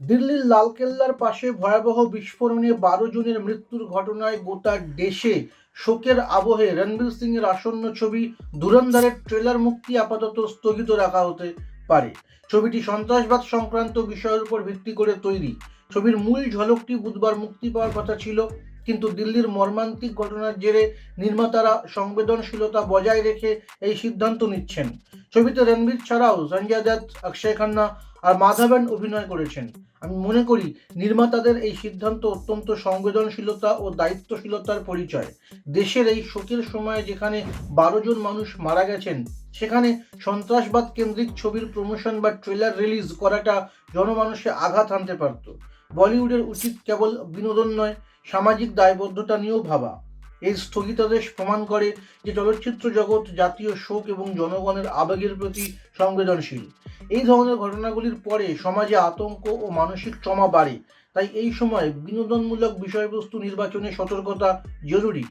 দিল্লির লালকেল্লার পাশে ভয়াবহ বিস্ফোরণে বারো জনের মৃত্যুর ঘটনায় গোটা দেশে শোকের আবহে রণবীর সিং এর আসন্ন ছবি ধুরন্ধরের ট্রেলার মুক্তি আপাতত স্থগিত রাখা হতে পারে। ছবিটি সন্ত্রাসবাদ সংক্রান্ত বিষয়ের উপর ভিত্তি করে তৈরি। ছবির মূল ঝলকটি বুধবার মুক্তি পাওয়ার কথা ছিল, কিন্তু দিল্লির মর্মান্তিক ঘটনার জেরে নির্মাতারা সংবেদনশীলতা বজায় রেখে এই সিদ্ধান্ত নিচ্ছেন। ছবিতে রণবীর ছাড়াও সঞ্জয় দত্ত, অক্ষয় খান্না আর মাধবন অভিনয় করেছেন। আমি মনে করি নির্মাতাদের এই সিদ্ধান্ত অত্যন্ত সংবেদনশীলতা ও দায়িত্বশীলতার পরিচয়। দেশের এই শোকের সময়ে যেখানে বারো জন মানুষ মারা গেছেন, সেখানে সন্ত্রাসবাদ কেন্দ্রিক ছবির প্রমোশন বা ট্রেলার রিলিজ করাটা জনমানুষে আঘাত আনতে পারত। বলিউডের উচিত কেবল বিনোদন নয়, সামাজিক দায়বদ্ধতা নিয়েও ভাবা। এই স্থগিতাদেশ প্রমাণ করে যে চলচ্চিত্র জগৎ জাতীয় শোক এবং জনগণের আবেগের প্রতি সংবেদনশীল। এই ধরনের ঘটনাগুলির পরে সমাজে আতঙ্ক ও মানসিক ট্রমা বাড়ে। তাই এই সময় বিনোদনমূলক বিষয়বস্তু নির্বাচনে সতর্কতা জরুরি।